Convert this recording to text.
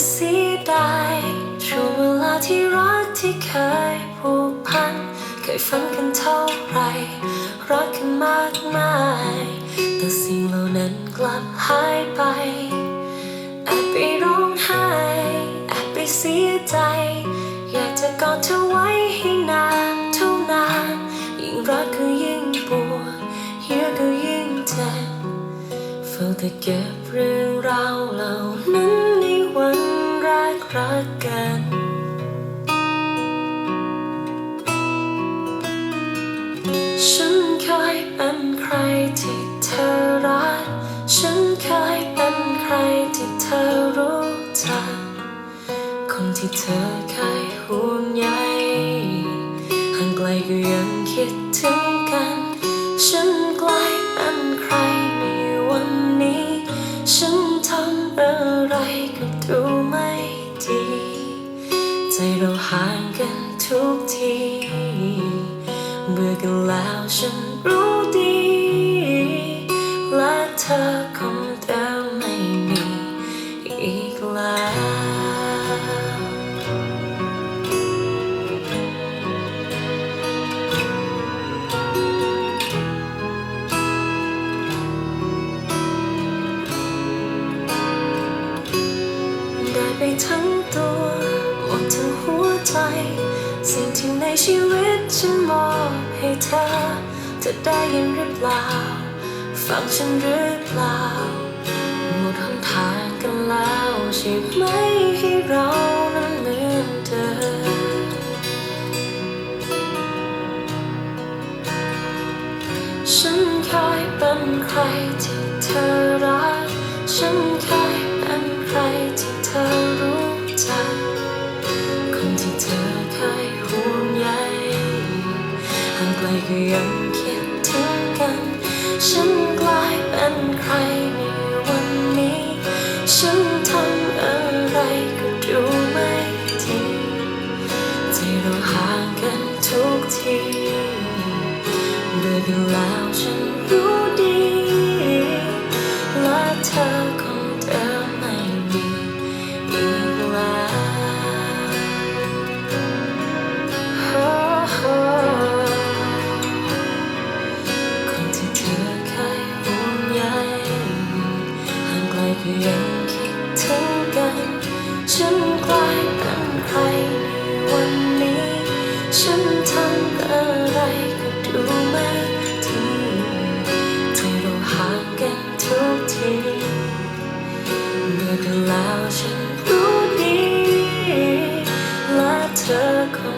จะเสียดายช่วงเวลาที่รักที่เคยผูกพัน เคยฝันกันเท่าไหรรักกันมากมาย แต่สิ่งเหล่านั้นกลับหายไปแอบไปร้องไห้แอบไปเสียใจ อยากจะกอดเธอไว้ให้นานเท่านานยิ่งรักก็ยิ่งปวดเหียก็ยิ่งเจ็บเฝ้าแต่เก็บเรื่องราวเหล่า รักกัน ฉันเคยเป็นใครที่เธอรัก ฉันเคยเป็นใครที่เธอรู้จัก คนที่เธอเคยห่วงใยห่างไกลก็ยังคิดถึงกัน ฉันกลายเป็นใครในวันนี้ ฉันทำอะไรก็ดู ทีเบื่อกันแล้วฉันรู้ดี และเธอคงจะไม่มีอีกแล้วได้ไปทั้งตัวหมดทั้งหัวใจ สิ่งที่ในชีวิตฉันมอบให้เธอจะได้ยินหรือเปล่า ฟังฉันหรือเปล่า หมดหนทางกันแล้วใช่ไหมให้เรานั้นเหมือนเดิมฉันเคยเป็นใครที่เธอรัก ฉันเคย กลก็ยังคิดถึงกัน ฉันกลายเป็นใครในวันนี้ ฉันทำ ยังคิดถึงกัน ฉันกลายเป็นใครในวันนี้ ฉันทำอะไรก็ดูไม่ดีใจเราห่างกันทุกทีเมื่อกันแล้วฉันรู้ดีและเธอคง